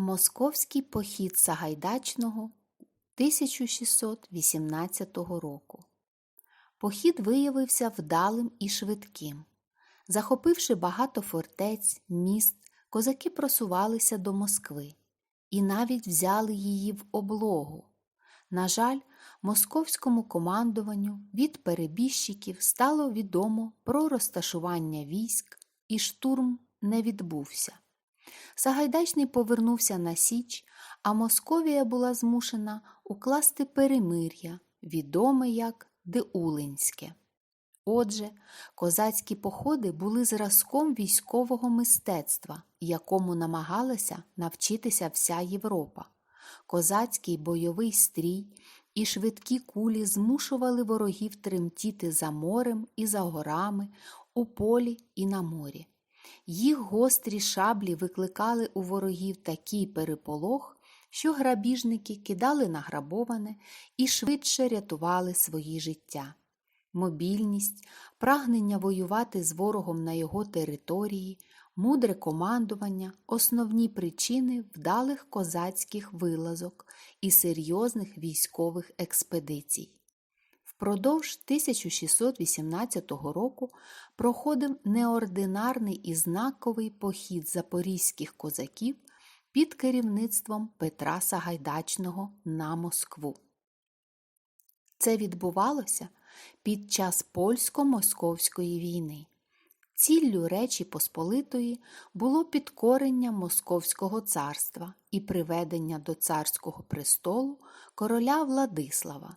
Московський похід Сагайдачного 1618 року. Похід виявився вдалим і швидким. Захопивши багато фортець, міст, козаки просувалися до Москви і навіть взяли її в облогу. На жаль, московському командуванню від перебіжчиків стало відомо про розташування військ, і штурм не відбувся. Сагайдачний повернувся на Січ, а Московія була змушена укласти перемир'я, відоме як Деулинське. Отже, козацькі походи були зразком військового мистецтва, якому намагалася навчитися вся Європа. Козацький бойовий стрій і швидкі кулі змушували ворогів тремтіти за морем і за горами, у полі і на морі. Їх гострі шаблі викликали у ворогів такий переполох, що грабіжники кидали награбоване і швидше рятували свої життя. Мобільність, прагнення воювати з ворогом на його території, мудре командування основні причини вдалих козацьких вилазок і серйозних військових експедицій. Впродовж 1618 року проходив неординарний і знаковий похід запорізьких козаків під керівництвом Петра Сагайдачного на Москву. Це відбувалося під час польсько-московської війни. Ціллю Речі Посполитої було підкорення Московського царства і приведення до царського престолу короля Владислава.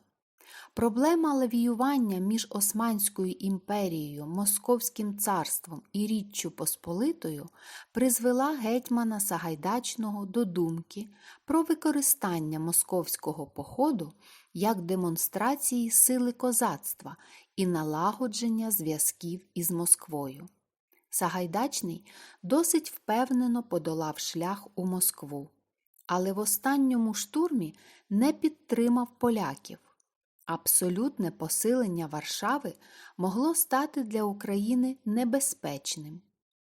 Проблема лавіювання між Османською імперією, Московським царством і Річчю Посполитою призвела гетьмана Сагайдачного до думки про використання московського походу як демонстрації сили козацтва і налагодження зв'язків із Москвою. Сагайдачний досить впевнено подолав шлях у Москву, але в останньому штурмі не підтримав поляків. Абсолютне посилення Варшави могло стати для України небезпечним.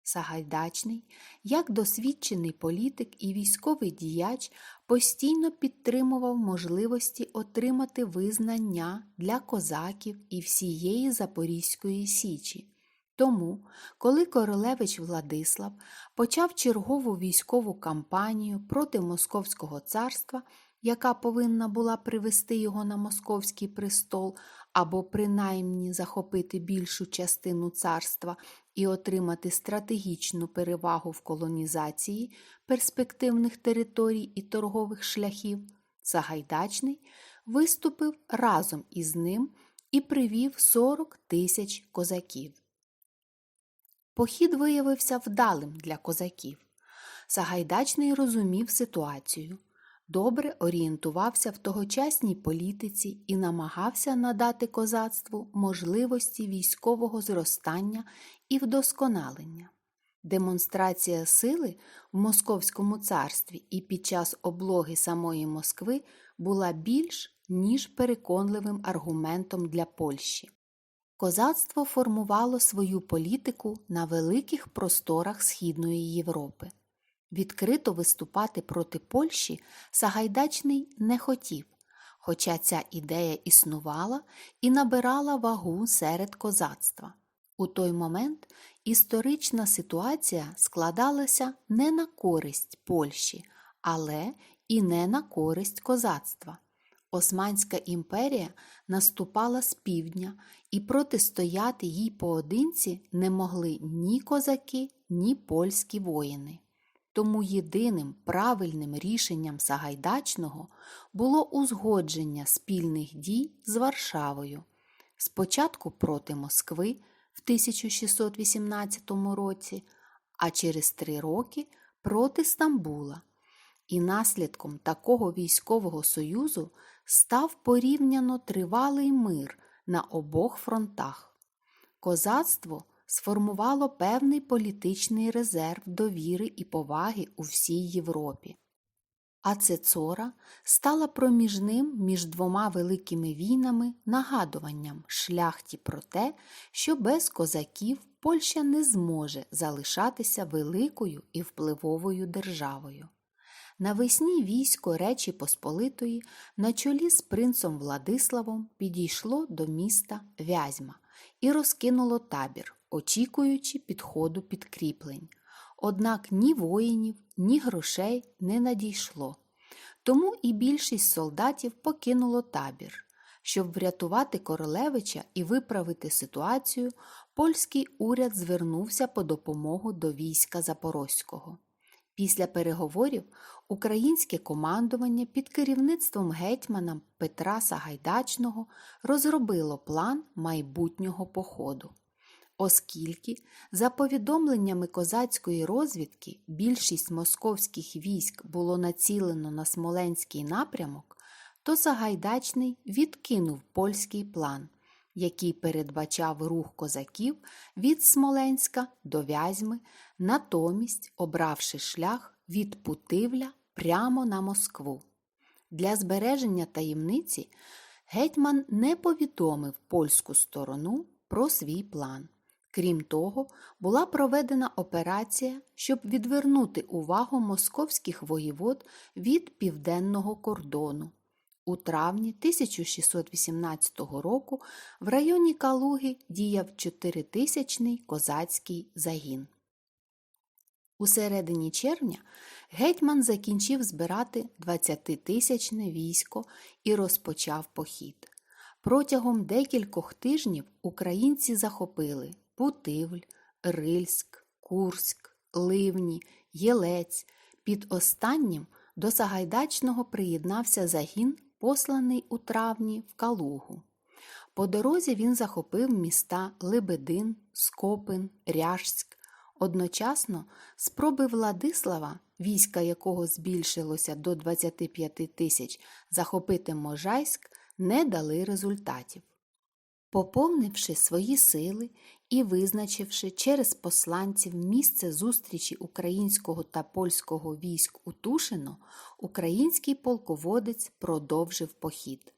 Сагайдачний, як досвідчений політик і військовий діяч, постійно підтримував можливості отримати визнання для козаків і всієї Запорізької Січі. Тому, коли королевич Владислав почав чергову військову кампанію проти Московського царства, яка повинна була привести його на московський престол або принаймні захопити більшу частину царства і отримати стратегічну перевагу в колонізації перспективних територій і торгових шляхів, Сагайдачний виступив разом із ним і привів 40 тисяч козаків. Похід виявився вдалим для козаків. Сагайдачний розумів ситуацію добре орієнтувався в тогочасній політиці і намагався надати козацтву можливості військового зростання і вдосконалення. Демонстрація сили в Московському царстві і під час облоги самої Москви була більш ніж переконливим аргументом для Польщі. Козацтво формувало свою політику на великих просторах Східної Європи. Відкрито виступати проти Польщі Сагайдачний не хотів, хоча ця ідея існувала і набирала вагу серед козацтва. У той момент історична ситуація складалася не на користь Польщі, але і не на користь козацтва. Османська імперія наступала з півдня, і протистояти їй поодинці не могли ні козаки, ні польські воїни. Тому єдиним правильним рішенням Сагайдачного було узгодження спільних дій з Варшавою, спочатку проти Москви в 1618 році, а через три роки проти Стамбула. І наслідком такого військового союзу став порівняно тривалий мир на обох фронтах. Козацтво сформувало певний політичний резерв довіри і поваги у всій Європі. А Цецора стала проміжним між двома великими війнами нагадуванням шляхті про те, що без козаків Польща не зможе залишатися великою і впливовою державою. Навесні військо Речі Посполитої на чолі з принцом Владиславом підійшло до міста Вязьма і розкинуло табір, очікуючи підходу підкріплень. Однак ні воїнів, ні грошей не надійшло. Тому і більшість солдатів покинуло табір. Щоб врятувати королевича і виправити ситуацію, польський уряд звернувся по допомогу до війська Запорозького. Після переговорів українське командування під керівництвом гетьмана Петра Сагайдачного розробило план майбутнього походу. Оскільки, за повідомленнями козацької розвідки, більшість московських військ було націлено на Смоленський напрямок, то Сагайдачний відкинув польський план, який передбачав рух козаків від Смоленська до Вязьми, натомість обравши шлях від Путивля прямо на Москву. Для збереження таємниці гетьман не повідомив польську сторону про свій план. Крім того, була проведена операція, щоб відвернути увагу московських воєвод від південного кордону. У травні 1618 року в районі Калуги діяв 4000-ний козацький загін. У середині червня гетьман закінчив збирати 20-тисячне військо і розпочав похід. Протягом декількох тижнів українці захопили Путивль, Рильськ, Курськ, Ливні, Єлець. Під останнім до Сагайдачного приєднався загін, посланий у травні в Калугу. По дорозі він захопив міста Лебедин, Скопин, Ряжськ. Одночасно спроби Владислава, війська якого збільшилося до 25 тисяч, захопити Можайськ, не дали результатів. Поповнивши свої сили і визначивши через посланців місце зустрічі українського та польського військ у Тушино, український полководець продовжив похід.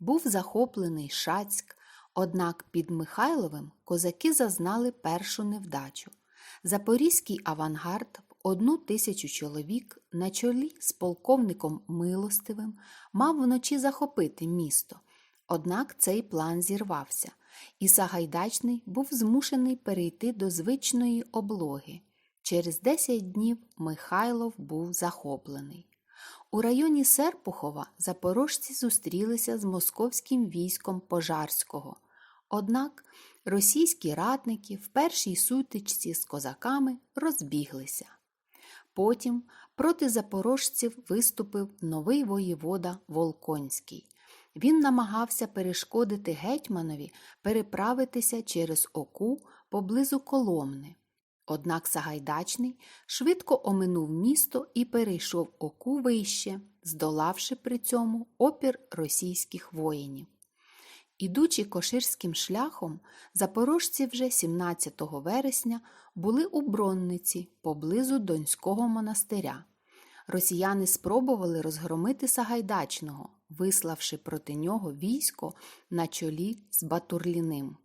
Був захоплений Шацьк, однак під Михайловим козаки зазнали першу невдачу. Запорізький авангард в одну тисячу чоловік на чолі з полковником Милостивим мав вночі захопити місто. Однак цей план зірвався, і Сагайдачний був змушений перейти до звичної облоги. Через 10 днів Михайлов був захоплений. У районі Серпухова запорожці зустрілися з московським військом Пожарського. Однак російські ратники в першій сутичці з козаками розбіглися. Потім проти запорожців виступив новий воєвода Волконський. Він намагався перешкодити гетьманові переправитися через оку поблизу Коломни. Однак Сагайдачний швидко оминув місто і перейшов оку вище, здолавши при цьому опір російських воїнів. Ідучи коширським шляхом, запорожці вже 17 вересня були у Бронниці поблизу Донського монастиря. Росіяни спробували розгромити Сагайдачного, виславши проти нього військо на чолі з Батурліним.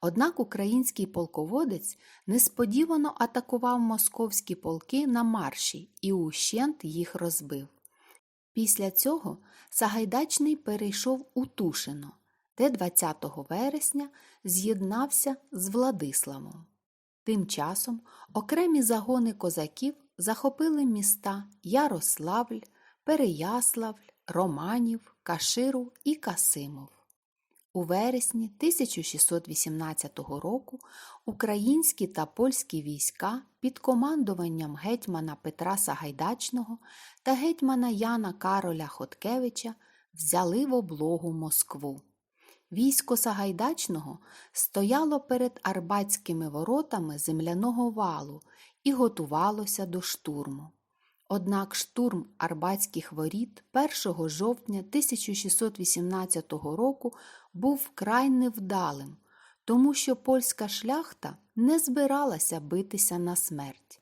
Однак український полководець несподівано атакував московські полки на марші і ущент їх розбив. Після цього Сагайдачний перейшов у Тушино, де 20 вересня з'єднався з Владиславом. Тим часом окремі загони козаків захопили міста Ярославль, Переяславль, Романів, Каширу і Касимов. У вересні 1618 року українські та польські війська під командуванням гетьмана Петра Сагайдачного та гетьмана Яна Кароля Хоткевича взяли в облогу Москву. Військо Сагайдачного стояло перед Арбатськими воротами земляного валу і готувалося до штурму. Однак штурм Арбатських воріт 1 жовтня 1618 року був вкрай невдалим, тому що польська шляхта не збиралася битися на смерть.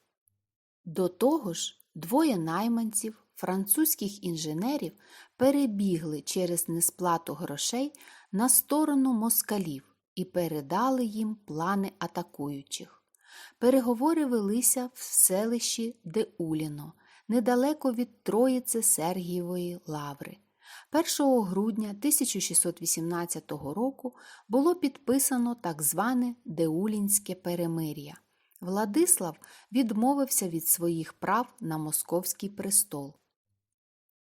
До того ж, двоє найманців, французьких інженерів перебігли через несплату грошей на сторону москалів і передали їм плани атакуючих. Переговори велися в селищі Деуліно, недалеко від Троїци Сергієвої лаври. 1 грудня 1618 року було підписано так зване Деулінське перемир'я. Владислав відмовився від своїх прав на московський престол.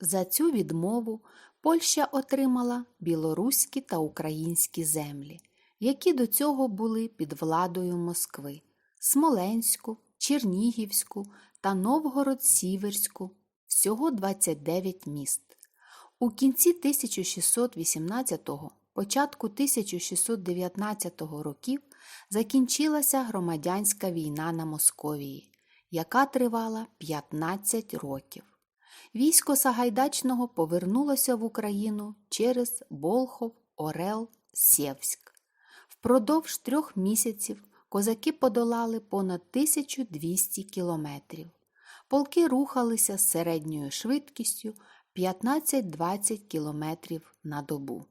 За цю відмову Польща отримала білоруські та українські землі, які до цього були під владою Москви Смоленську, Чернігівську та Новгород-Сіверську, всього 29 міст. У кінці 1618-го, початку 1619 років закінчилася громадянська війна на Московії, яка тривала 15 років. Військо Сагайдачного повернулося в Україну через Болхов, Орел, Сєвськ. Впродовж трьох місяців козаки подолали понад 1200 кілометрів. Полки рухалися з середньою швидкістю 15-20 кілометрів на добу.